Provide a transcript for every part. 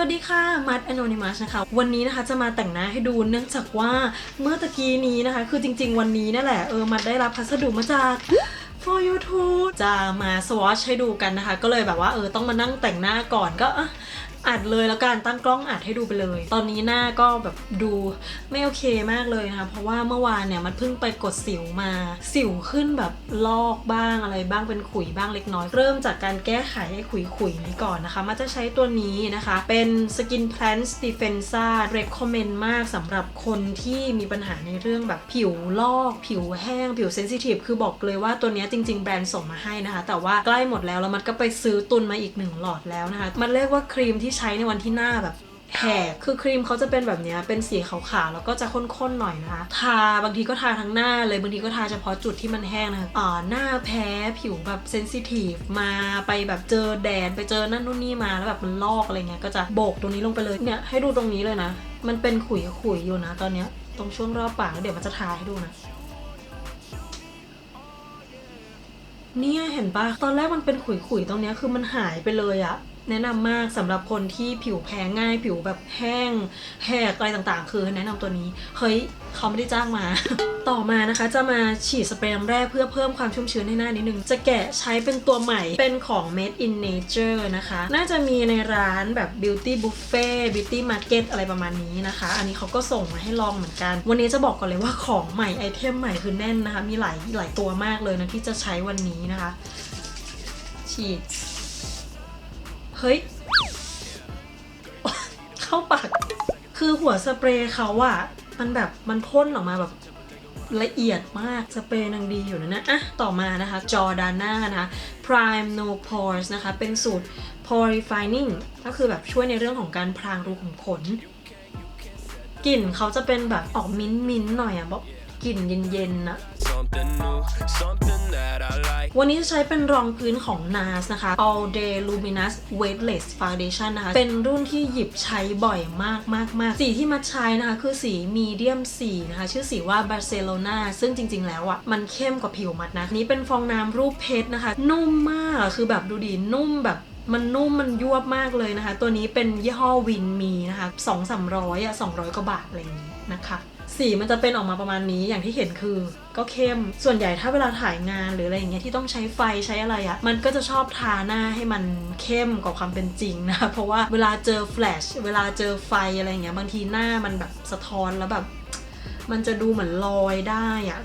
วัสดีค่ะมัดแอนอนิมัชนะคะวันนี้นะคะจะมาแต่งหน้าให้ดูเนื่องจากว่าเมื่อตะกี้นี้นะคะ คือจริง ๆ วันนี้นั่นแหละเออมัดได้รับพัสดุมาจาก for YouTube จะมาสวอชให้ดูกันนะคะ ก็เลยแบบว่าเออต้องมานั่งแต่งหน้าก่อนก็ อัดเลยแล้วกันตั้งกล้องอัดให้ดูไปเลย ตอนนี้หน้าก็แบบดูไม่โอเคมากเลยนะคะเพราะว่าเมื่อวานเนี่ยมันเพิ่งไปกดสิวมา สิวขึ้นแบบลอกบ้างอะไรบ้างเป็นขุยบ้างเล็กน้อย เริ่มจากการแก้ไขไอ้ขุยๆนี้ก่อนนะคะ มันจะใช้ตัวนี้นะคะ เป็น Skin Plant Defensa recommend มากสำหรับคนที่มีปัญหาในเรื่องแบบผิวลอก ผิวแห้ง ผิวเซนซิทีฟคือบอกเลยว่าตัวนี้จริง ๆ แบรนด์ส่งมาให้นะคะ แต่ว่าใกล้หมดแล้วแล้วมันก็ไปซื้อตุนมาอีกหนึ่งหลอดแล้วนะคะ มันเรียกว่าครีมที่ใช้ในวันที่หน้าแบบแหกคือครีมเขาจะเป็นแบบนี้เป็นสีขาวๆแล้วก็จะข้นๆหน่อยนะคะ ทาบางทีก็ทาทั้งหน้าเลยบางทีก็ทาเฉพาะจุดที่มันแห้งนะคะอ่าหน้าแพ้ผิวแบบเซนซิทีฟมาไปแบบเจอแดดไปเจอนั่นนู่นนี่มาแล้วแบบมันลอกอะไรเงี้ยก็จะโบกตรงนี้ลงไปเลยเนี่ยให้ดูตรงนี้เลยนะ มันเป็นขุยๆอยู่นะตอนเนี้ยตรงช่วงรอบปากแล้วเดี๋ยวมันจะทาให้ดูนะเนี่ยเห็นปะตอนแรกมันเป็นขุยๆตรงเนี้ยคือมันหายไปเลยอะ แนะนำมากสำหรับคนที่ผิวแพ้ง่าย ผิวแบบแห้ง แหกอะไรต่างๆ คือแนะนำตัวนี้ เฮ้ยเขาไม่ได้จ้างมา ต่อมานะคะจะมาฉีดสเปรย์น้ำแร่เพื่อเพิ่มความชุ่มชื้นให้หน้านิดนึง จะแกะใช้เป็นตัวใหม่เป็นของ Made in Nature นะคะ น่าจะมีในร้านแบบ Beauty Buffet Beauty Market อะไรประมาณนี้นะคะ อันนี้เขาก็ส่งมาให้ลองเหมือนกัน วันนี้จะบอกก่อนเลยว่าของใหม่ไอเทมใหม่คือแน่นนะคะ มีหลายหลายตัวมากเลยนะที่จะใช้วันนี้นะคะ ฉีด เฮ้ย เข้าปาก คือหัวสเปรย์เขาอะมันแบบมันพ่นออกมาแบบละเอียดมากสเปรย์นางดีอยู่นะนะอะต่อมานะคะจอดาน่านะคะ Prime No Pores นะคะ เป็นสูตร pore refining ก็คือแบบช่วยในเรื่องของการพรางรูขุมขนกลิ่นเขาจะเป็นแบบออกมิ้นมิ้นหน่อยอะบบกลิ่นเย็นๆอะ วันนี้จะใช้เป็นรองพื้นของ NARS นะคะ All Day Luminous Weightless Foundation นะคะ เป็นรุ่นที่หยิบใช้บ่อยมากมากมากสีที่มาใช้นะคะ คือสี Medium 4นะคะ ชื่อสีว่า Barcelona ซึ่งจริง ๆ แล้วอะ่ะ มันเข้มกว่าผิวมัดนะ นี้เป็นฟองน้ำรูปเพชรนะคะ นุ่มมาก คือแบบดูดีนุ่มแบบมันนุ่มมันยวบมากเลยนะคะ ตัวนี้เป็นยี่ห้อวินมีนะคะ2 3 0 0อะ200กว่าบาทอะไรอย่างนี้นะคะ สีมันจะเป็นออกมาประมาณนี้อย่างที่เห็นคือ ก็เข้มส่วนใหญ่ถ้าเวลาถ่ายงานหรืออะไรอย่างเงี้ยที่ต้องใช้ไฟใช้อะไรอะ่ะมันก็จะชอบทาหน้าให้มันเข้มกว่าความเป็นจริงนะเพราะว่าเวลาเจอแฟลชเวลาเจอไฟอะไรอย่างเงี้ยบางทีหน้ามันแบบสะท้อนแล้วแบบ มันจะดูเหมือนลอยได้อะ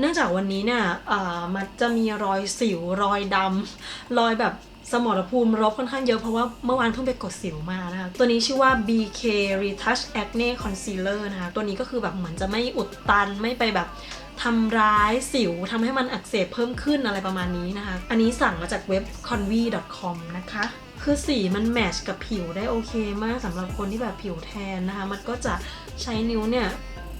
เนื่องจากวันนี้เนี่ยอ่ามันจะมีรอยสิวรอยดำรอยแบบ สมรภูมิรบค่อนข้างเยอะเพราะว่าเมื่อวานเพิ่งไปกดสิวมานะคะ ตัวนี้ชื่อว่า BK Retouch Acne Concealer นะคะ ตัวนี้ก็คือแบบเหมือนจะไม่อุดตันไม่ไปแบบทำร้ายสิวทำให้มันอักเสบเพิ่มขึ้นอะไรประมาณนี้นะคะ อันนี้สั่งมาจากเว็บ convi.com นะคะคือสีมันแมทช์กับผิวได้โอเคมากสำหรับคนที่แบบผิวแทนนะคะ มันก็จะใช้นิ้วเนี่ย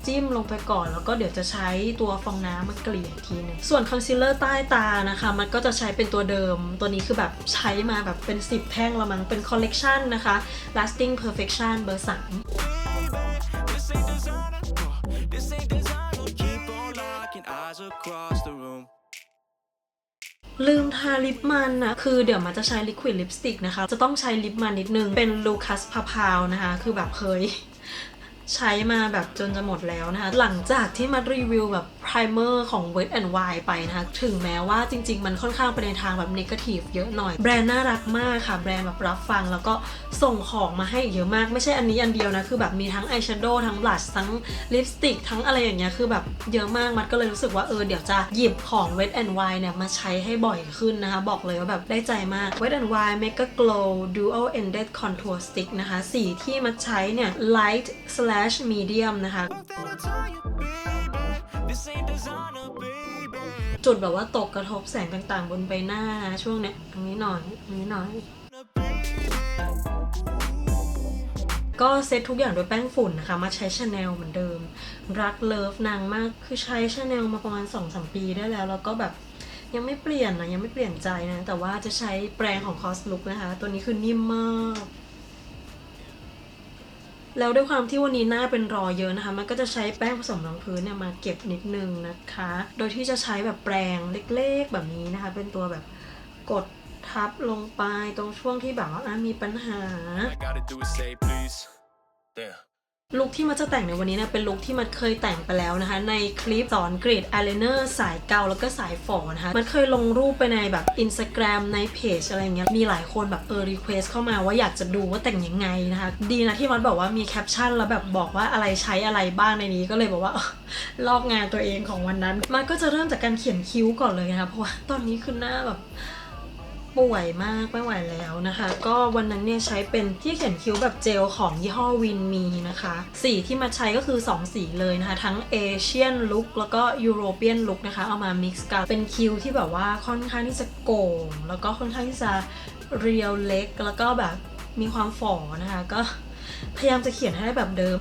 จิ้มลงไปก่อน แล้วก็เดี๋ยวจะใช้ตัวฟองน้ำมาเกลี่ยอีกทีหนึงส่วนคอนซีลเลอร์ใต้ตานะคะ มันก็จะใช้เป็นตัวเดิม ตัวนี้คือแบบใช้มาแบบเป็น 10 แท่งและมั้งเป็นคอลเลกชันนะคะ lasting perfection เบอร์3 This ain't designer, uh, this ain't designer. Keep on locking eyes across the room. ลืมทาลิปมันนะ คือเดี๋ยวมันจะใช้ลิควิดลิปสติกนะคะ จะต้องใช้ลิปมันนิดนึง เป็นลูคัสพาพาวนะคะ คือแบบเคย ใช้มาแบบจนจะหมดแล้วนะคะ หลังจากที่มารีวิวแบบไพรเมอร์ของ Wet n Wild ไปนะคะ ถึงแม้ว่าจริง ๆ มันค่อนข้างไปในทางแบบนกาทีฟเยอะหน่อย แบรนด์น่ารักมากค่ะ แบรนด์แบบรับฟังแล้วก็ส่งของมาให้เยอะมาก ไม่ใช่อันนี้อันเดียวนะ คือแบบมีทั้งอายแชโดว์ทั้งบลัชทั้งลิปสติกทั้งอะไรอย่างเงี้ย คือแบบเยอะมาก มันก็เลยรู้สึกว่าเออเดี๋ยวจะหยิบของ Wet n Wild เนี่ยมาใช้ให้บ่อยขึ้นนะคะ บอกเลยว่าแบบได้ใจมาก Wet n Wild Mega Glow Dual Ended Contour Stick นะคะ สีที่มาใช้เนี่ย light slash medium นะคะ จุดแบบว่าตกกระทบแสงต่างๆ บนใบหน้านะช่วงเนี้ยตรงนี้หน่อยตรงนี้หน่อย ก็เซตทุกอย่างด้วยแป้งฝุ่นนะคะ มาใช้ชาแนลเหมือนเดิม รักเลิฟนางมากคือใช้ชาแนลมาประมาณ2-3ปีได้แล้ว แล้วก็แบบยังไม่เปลี่ยนนะยังไม่เปลี่ยนใจนะ แต่ว่าจะใช้แปรงของ Cos Look นะคะ ตัวนี้คือนิ่มมาก แล้วด้วยความที่วันนี้หน้าเป็นรอยเยอะนะคะ มันก็จะใช้แป้งผสมรองพื้นเนี่ยมาเก็บนิดนึงนะคะ โดยที่จะใช้แบบแปรงเล็กๆแบบนี้นะคะ เป็นตัวแบบกดทับลงไปตรงช่วงที่แบบว่ามีปัญหา I gotta do is say please. Yeah. ลุคที่มันจะแต่งในวันนี้เนี่ยเป็นลุคที่มันเคยแต่งไปแล้วนะคะ ในคลิปสอนกรีดอายไลเนอร์สายเกาแล้วก็สายฝอนะคะมันเคยลงรูปไปในแบบ Instagram ในเพจอะไรเงี้ยมีหลายคนแบบเออรีเควสเข้ามาว่าอยากจะดูว่าแต่งยังไงนะคะ ดีนะที่มันบอกว่ามีแคปชั่นแล้วแบบบอกว่าอะไรใช้อะไรบ้างในนี้ก็เลยบอกว่าออลอกงานตัวเองของวันนั้น มันก็จะเริ่มจากการเขียนคิ้วก่อนเลยนะคะเพราะว่าตอนนี้คือหน้าแบบ ป่วยมากไม่ไหวแล้วนะคะ ก็วันนั้นเนี่ยใช้เป็นที่เขียนคิ้วแบบเจลของยี่ห้อวินมีนะคะ สีที่มาใช้ก็คือ 2 สีเลยนะคะ ทั้งเอเชียนลุคแล้วก็ยุโรเปียนลุคนะคะ เอามา mix กันเป็นคิ้วที่แบบว่าค่อนข้างที่จะโก่งแล้วก็ค่อนข้างที่จะเรียวเล็ก แล้วก็แบบมีความฝ่อนะคะ ก็พยายามจะเขียนให้ได้แบบเดิม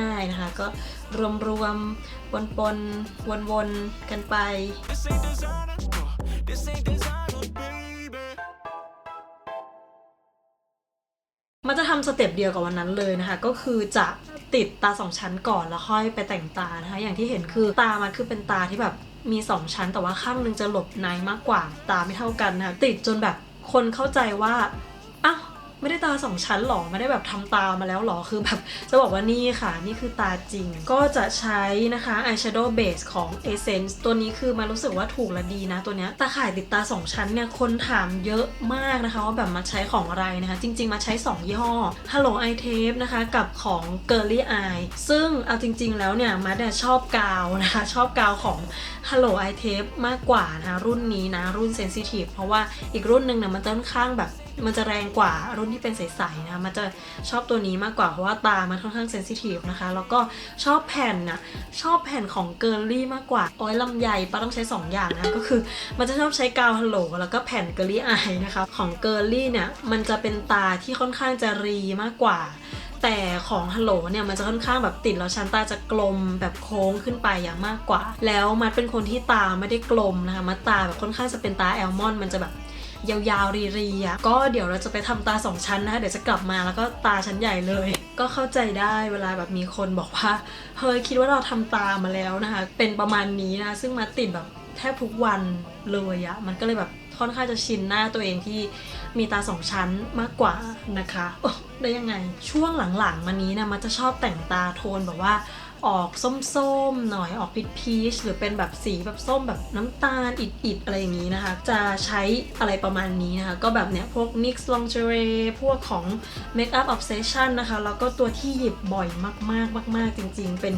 ง่ายๆนะคะ ก็รวมๆปนๆวนๆกันไป สเต็ปเดียวกับวันนั้นเลยนะคะ ก็คือจะติดตาสองชั้นก่อนแล้วค่อยไปแต่งตานะคะ อย่างที่เห็นคือตามันคือเป็นตาที่แบบมีสองชั้น แต่ว่าข้างหนึงจะหลบในมากกว่าตาไม่เท่ากันนะคะติดจนแบบคนเข้าใจว่า ไม่ได้ตาสองชั้นหรอไม่ได้แบบทำตามาแล้วหรอคือแบบจะบอกว่านี่ค่ะ นี่คือตาจริง ก็จะใช้นะคะอายแชโดว์เบสของ Essence ตัวนี้คือมารู้สึกว่าถูกและดีนะตัวเนี้ยตาข่ายติดตา2ชั้นเนี่ยคนถามเยอะมากนะคะว่าแบบมาใช้ของอะไรนะคะ จริง ๆ มาใช้ 2 ยี่ห้อ Hello Eye Tape นะคะกับของ Girly Eye ซึ่งเอาจริง ๆ แล้วเนี่ยมาเนี่ยชอบกาวนะคะชอบกาวของ Hello Eye Tape มากกว่านะคะรุ่นนี้นะรุ่น Sensitive เพราะว่าอีกรุ่นหนึ่งเนี่ยมันจะค่อนข้างแบบมันจะแรงกว่ารุ่นที่เป็นใสๆนะคะมันจะชอบตัวนี้มากกว่าเพราะว่าตามันค่อนข้างเซนซิทีฟนะคะแล้วก็ชอบแผ่นน่ะชอบแผ่นของเกิร์ลี่มากกว่าโอ้ยลำใหญ่ปาต้องใช้ 2 อย่างนะก็คือมันจะชอบใช้กาวฮัลโหลแล้วก็แผ่นเกิร์ลี่อายนะคะของเกิร์ลี่เนี่ยมันจะเป็นตาที่ค่อนข้างจะรีมากกว่าแต่ของฮัลโหลเนี่ยมันจะค่อนข้างแบบติดแล้วชั้นตาจะกลมแบบโค้งขึ้นไปอย่างมากกว่า แล้วมันเป็นคนที่ตาไม่ได้กลมนะคะมัดตาแบบค่อนข้างจะเป็นตาแอลมอน มันจะแบบ ยาวๆ รีๆอะก็เดี๋ยวเราจะไปทำตาสองชั้นนะคะเดี๋ยวจะกลับมาแล้วก็ตาชั้นใหญ่เลย ก็เข้าใจได้เวลาแบบมีคนบอกว่าเฮ้ยคิดว่าเราทำตามาแล้วนะคะ เป็นประมาณนี้นะซึ่งมาติดแบบแทบทุกวันเลยอะมันก็เลยแบบค่อนข้างจะชินหน้าตัวเองที่มีตาสองชั้นมากกว่านะคะได้ยังไงช่วงหลังๆมานี้นะมันจะชอบแต่งตาโทนแบบว่า ออกส้มๆหน่อยออกพีชพีชหรือเป็นแบบสีแบบส้มแบบน้ำตาลอิดๆอะไรอย่างนี้นะคะ จะใช้อะไรประมาณนี้นะคะ ก็แบบเนี้ยพวก NYX Lingerie พวกของ Makeup Obsession นะคะ แล้วก็ตัวที่หยิบบ่อยมากๆมาก ๆ จริง ๆ เป็น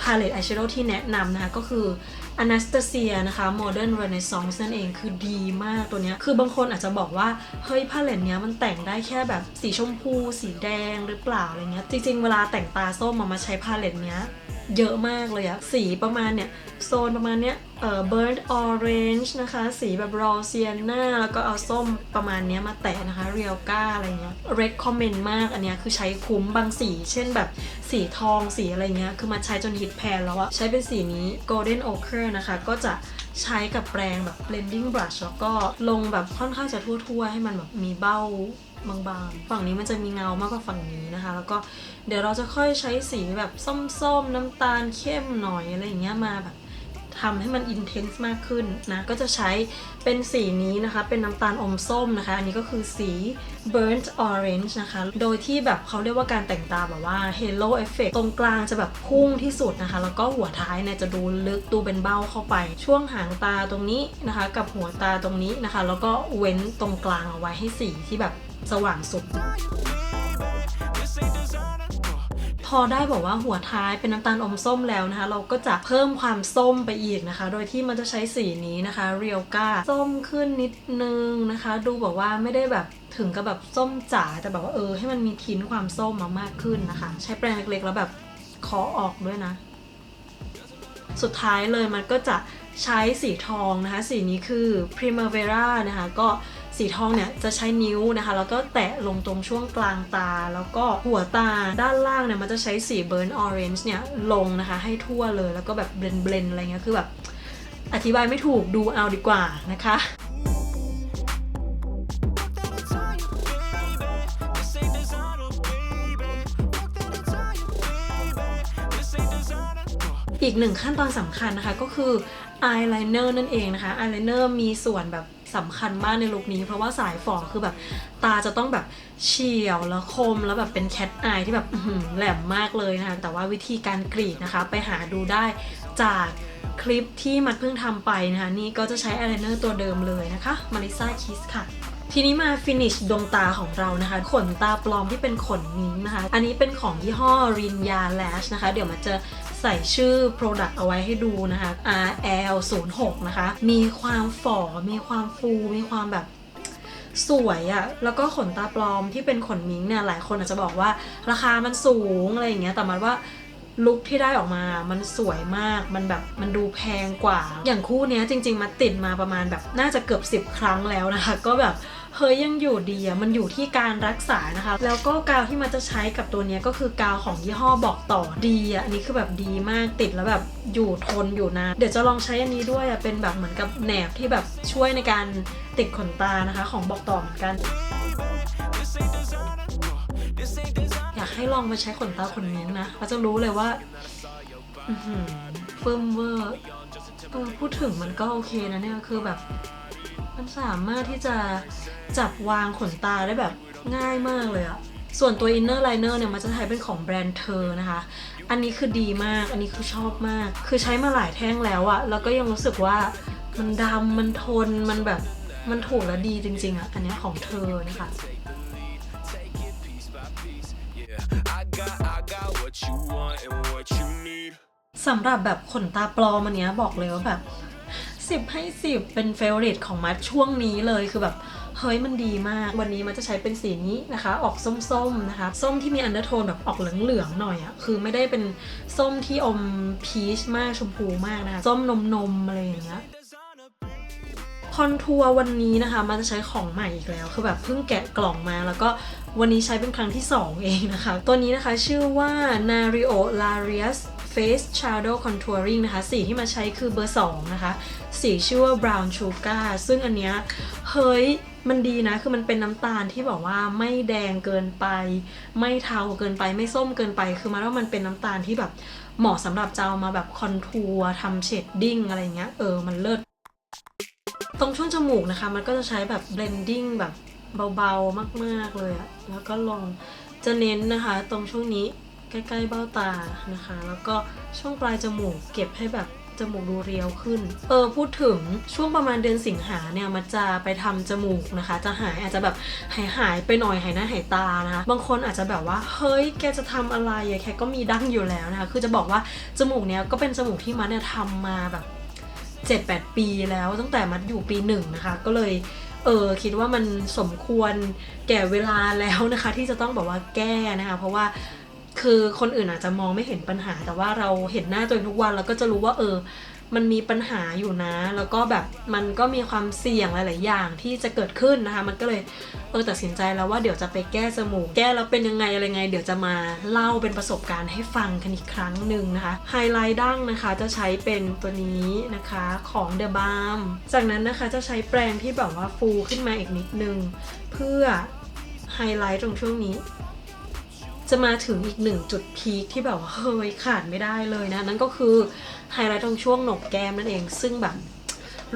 Palette Eyeshadow ที่แนะนำนะคะก็คือ อนาสตาเซียนะคะโมเดิร์นเรเนซองส์นั่นเองคือดีมากตัวเนี้ยคือบางคนอาจจะบอกว่า เฮ้ยผ้าเลนเนี้ยมันแต่งได้แค่แบบสีชมพู สีแดงหรือเปล่าอะไรเงี้ยจริงๆ เวลาแต่งตาส้มมามาใช้ผ้าเลนเนี้ย เยอะมากเลยอะสีประมาณเนี่ย โซนประมาณเนี้ยเอ่อ burnt orange นะคะ สีแบบ raw sienna แล้วก็เอาส้มประมาณเนี้ยมาแตะนะคะ real ก้าอะไรเงี้ย recommend มากอันเนี้ยคือใช้คุ้มบางสี เช่นแบบสีทองสีอะไรเงี้ย คือมาใช้จนฮิตแพนแล้วอะใช้เป็นสีนี้ golden ochre นะคะ ก็จะใช้กับแปรงแบบ blending brush แล้วก็ลงแบบค่อนข้างจะทั่วๆ ให้มันแบบมีเบ้า บางๆ ฝั่งนี้มันจะมีเงามากกว่าฝั่งนี้นะคะ แล้วก็เดี๋ยวเราจะค่อยใช้สีแบบส้มๆ น้ำตาลเข้มหน่อยอะไรอย่างเงี้ยมาแบบทำให้มันอินเทนส์มากขึ้นนะ ก็จะใช้เป็นสีนี้นะคะ เป็นน้ำตาลอมส้มนะคะ อันนี้ก็คือสี burnt orange นะคะ โดยที่แบบเขาเรียกว่าการแต่งตาแบบว่า halo effect ตรงกลางจะแบบพุ่งที่สุดนะคะ แล้วก็หัวท้ายเนี่ยจะดูลึกดูเป็นเบ้าเข้าไป ช่วงหางตาตรงนี้นะคะ กับหัวตาตรงนี้นะคะ แล้วก็เว้นตรงกลางเอาไว้ให้สีที่แบบ สว่างสุด พอได้บอกว่าหัวท้ายเป็นน้ำตาลอมส้มแล้วนะคะ เราก็จะเพิ่มความส้มไปอีกนะคะ โดยที่มันจะใช้สีนี้นะคะเรียวกาส้มขึ้นนิดนึงนะคะ ดูแบบว่าไม่ได้แบบถึงกับแบบส้มจ๋าแต่แบบว่าเออให้มันมีทิ้นความส้มมามากขึ้นนะคะ ใช้แปรงเล็กๆ แล้วแบบเคาะออกด้วยนะ สุดท้ายเลยมันก็จะใช้สีทองนะคะ สีนี้คือ Primavera นะคะ ก็ สีทองเนี่ยจะใช้นิ้วนะคะ แล้วก็แตะลงตรงช่วงกลางตา แล้วก็หัวตาด้านล่างเนี่ยมันจะใช้สี Burn Orange เนี่ยลงนะคะ ให้ทั่วเลยแล้วก็แบบเบลนเบลนอะไรเงี้ยคือแบบอธิบายไม่ถูกดูเอาดีกว่านะคะอีกหนึ่งขั้นตอนสำคัญนะคะก็คืออายไลเนอร์นั่นเองนะคะอายไลเนอร์มีส่วนแบบ สำคัญมากในลุคนี้ เพราะว่าสายฝอคือแบบตาจะต้องแบบเฉียวแล้วคมแล้วแบบเป็นแคทอายที่แบบแหลมมากเลยนะคะแต่ว่าวิธีการกรีดนะคะ ไปหาดูได้จากคลิปที่มัดเพิ่งทำไปนะคะ นี่ก็จะใช้อายไลเนอร์ตัวเดิมเลยนะคะมาริซาคิสค่ะทีนี้มาฟินิชดวงตาของเรานะคะ ขนตาปลอมที่เป็นขนมิ้งนะคะ อันนี้เป็นของยี่ห้อรินยาแลชนะคะ เดี๋ยวมันจะ ใส่ชื่อ Product เอาไว้ให้ดูนะคะ RL06 นะคะ มีความฝ่อ มีความฟู มีความแบบสวยอะแล้วก็ขนตาปลอมที่เป็นขนมิ้งเนี่ย หลายคนอาจจะบอกว่าราคามันสูงอะไรอย่างเงี้ย แต่มันว่าลุคที่ได้ออกมา มันสวยมาก มันแบบ มันดูแพงกว่า อย่างคู่เนี้ยจริง ๆมาติดมาประมาณแบบ น่าจะเกือบ 10 ครั้งแล้วนะคะ ก็แบบ เฮ้ยยังอยู่ดีอะมันอยู่ที่การรักษานะคะ แล้วก็กาวที่มันจะใช้กับตัวนี้ก็คือกาวของยี่ห้อบอกต่อดีอะอันนี้คือแบบดีมากติดแล้วแบบอยู่ทนอยู่นานเดี๋ยวจะลองใช้อันนี้ด้วยอะเป็นแบบเหมือนกับแหนบที่แบบช่วยในการติดขนตานะคะ ของบอกต่อเหมือนกันอยากให้ลองไปใช้ขนตาขนมิ้งนะเราจะรู้เลยว่าเฟิร์มเวอร์พูดถึงมันก็โอเคนะเนี่ยคือแบบ มันสามารถที่จะจับวางขนตาได้แบบง่ายมากเลยอะส่วนตัวอินเนอร์ไลเนอร์เนี่ยมันจะใช้เป็นของแบรนด์เธอนะคะ อันนี้คือดีมาก อันนี้คือชอบมาก คือใช้มาหลายแท่งแล้วอะแล้วก็ยังรู้สึกว่ามันดำมันทน มันแบบ มันถูกและดีจริง ๆอะอันนี้ของเธอนะคะ สำหรับแบบขนตาปลอมอันเนี้ยบอกเลยว่าแบบ 10ให้10เป็นเฟเวอริตของมัดช่วงนี้เลยคือแบบเฮ้ยมันดีมาก วันนี้มันจะใช้เป็นสีนี้นะคะ ออกส้มๆนะคะ ส้มที่มีอันเดอร์โทนแบบออกเหลืองๆหน่อยอะคือไม่ได้เป็นส้มที่อมพีชมากชมพูมากนะคะ ส้มนมๆอะไรอย่างเงี้ยคอนทัวร์วันนี้นะคะ มันจะใช้ของใหม่อีกแล้ว คือแบบเพิ่งแกะกล่องมาแล้วก็วันนี้ใช้เป็นครั้งที่ 2 เองนะคะ ตัวนี้นะคะชื่อว่า Nario Larius Face Shadow Contouring นะคะ สีที่มาใช้คือเบอร์ 2 นะคะ สีชื่อว่า Brown Sugar ซึ่งอันเนี้ยเฮ้ยมันดีนะ คือมันเป็นน้ำตาลที่บอกว่าไม่แดงเกินไป ไม่เทาเกินไป ไม่ส้มเกินไป คือมันว่ามันเป็นน้ำตาลที่แบบเหมาะสำหรับจะเอามาแบบคอนทัวร์ทำเชดดิ้งอะไรเงี้ย เออ มันเลิศ ตรงช่วงจมูกนะคะ มันก็จะใช้แบบ blending แบบเบาๆ มากๆเลยอะแล้วก็ลงจะเน้นนะคะ ตรงช่วงนี้ ใกล้ๆเบ้าตานะคะ แล้วก็ช่วงปลายจมูกเก็บให้แบบจมูกดูเรียวขึ้น เออพูดถึงช่วงประมาณเดือนสิงหาเนี่ยมันจะไปทำจมูกนะคะ จะหายอาจจะแบบหายหายไปหน่อยหายหน้าหายตานะคะ บางคนอาจจะแบบว่าเฮ้ยแกจะทำอะไรอะแค่ก็มีดั้งอยู่แล้วนะคะ คือจะบอกว่าจมูกเนี้ยก็เป็นจมูกที่มันเนี่ยทำมาแบบ7-8 ปีแล้วตั้งแต่มัดอยู่ปีหนึ่งนะคะ ก็เลยเออคิดว่ามันสมควรแก่เวลาแล้วนะคะ ที่จะต้องแบบว่าแก้นะคะ เพราะว่า คือคนอื่นอาจจะมองไม่เห็นปัญหา แต่ว่าเราเห็นหน้าตัวเองทุกวันแล้วก็จะรู้ว่าเออ มันมีปัญหาอยู่นะ แล้วก็แบบมันก็มีความเสี่ยงหลาย ๆ อย่างที่จะเกิดขึ้นนะคะ มันก็เลยเออตัดสินใจแล้วว่าเดี๋ยวจะไปแก้จมูก แก้แล้วเป็นยังไงอะไรไง เดี๋ยวจะมาเล่าเป็นประสบการณ์ให้ฟังกันอีกครั้งหนึ่งนะคะไฮไลท์ดั้งนะคะจะใช้เป็นตัวนี้นะคะของ The Balm จากนั้นนะคะจะใช้แปรงที่แบบว่าฟูขึ้นมาอีกนิดนึง เพื่อไฮไลท์ตรงช่วงนี้ จะมาถึงอีกหนึ่งจุดพีคที่แบบว่าเฮ้ยขาดไม่ได้เลยนะ นั่นก็คือไฮไลท์ตรงช่วงหนกแก้มนั่นเองซึ่งแบบ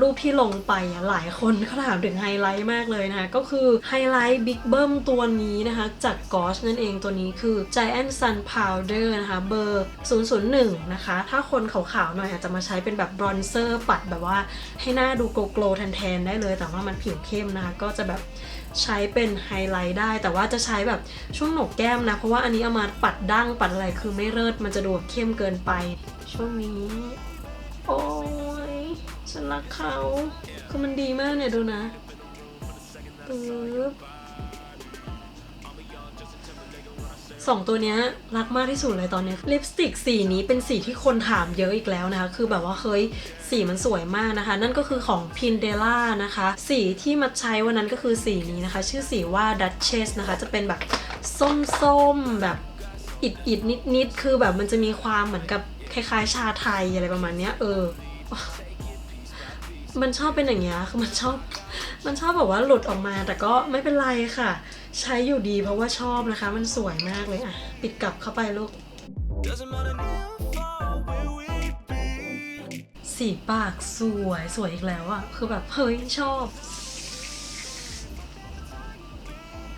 รูปที่ลงไปอะหลายคนก็ถามถึงไฮไลท์มากเลยนะคะก็คือไฮไลท์บิ๊กเบิ้มตัวนี้นะคะ จากกอชนั่นเองตัวนี้คือ Giant Sun Powder นะคะเบอร์ 001 นะคะ ถ้าคนขาวๆหน่อยอาจจะมาใช้เป็นแบบบรอนเซอร์ปัดแบบว่าให้หน้าดูโกลโกลแทนๆได้เลย แต่ว่ามันผิวเข้มนะคะ ก็จะแบบ ใช้เป็นไฮไลท์ได้ แต่ว่าจะใช้แบบช่วงหนกแก้มนะ เพราะว่าอันนี้เอามาปัดดั้งปัดอะไรคือไม่เลิศมันจะดูเข้มเกินไป ช่วงนี้ โอ้ยฉันรักเขาคือมันดีมากเนี่ยดูนะปึ๊บ สองตัวเนี้ยรักมากที่สุดเลยตอนนี้ลิปสติกสีนี้เป็นสีที่คนถามเยอะอีกแล้วนะคะ คือแบบว่าเฮ้ยสีมันสวยมากนะคะ นั่นก็คือของ p i n d e l a นะคะ สีที่มาใช้วันนั้นก็คือสีนี้นะคะ ชื่อสีว่า Duchess นะคะ จะเป็นแบบส้มๆแบบอิดๆนิดนิดๆ คือแบบมันจะมีความเหมือนกับคล้ายๆ ชาไทยอะไรประมาณเนี้ยเออ มันชอบเป็นอย่างเงี้ยคือมันชอบ มันชอบแบบว่าหลุดออกมา แต่ก็ไม่เป็นไรค่ะ ใช้อยู่ดีเพราะว่าชอบนะคะ มันสวยมากเลยอะ ปิดกลับเข้าไปลูก Doesn't matter how far where we've สีปากสวยสวยอีกแล้วอะคือแบบเฮ้ยชอบ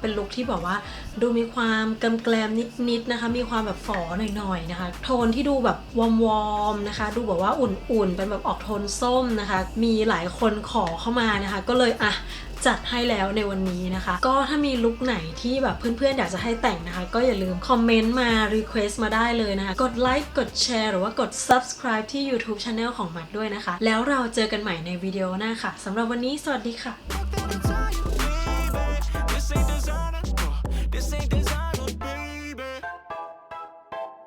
เป็นลุคที่แบบว่า ดูมีความกำแกลมนิดๆนะคะ มีความแบบฝอหน่อยๆนะคะ โทนที่ดูแบบวอร์มๆนะคะ ดูแบบว่าอุ่นๆ เป็นแบบออกโทนส้มนะคะ มีหลายคนขอเข้ามานะคะ ก็เลยอะจัดให้แล้วในวันนี้นะคะ ก็ถ้ามีลุคไหนที่แบบเพื่อนๆ อยากจะให้แต่งนะคะ ก็อย่าลืมคอมเมนต์มารีเควสต์มาได้เลยนะคะ กดไลค์กดแชร์หรือว่ากด subscribe ที่ YouTube Channel ของมัดด้วยนะคะ แล้วเราเจอกันใหม่ในวิดีโอหน้าค่ะสำหรับวันนี้สวัสดีค่ะ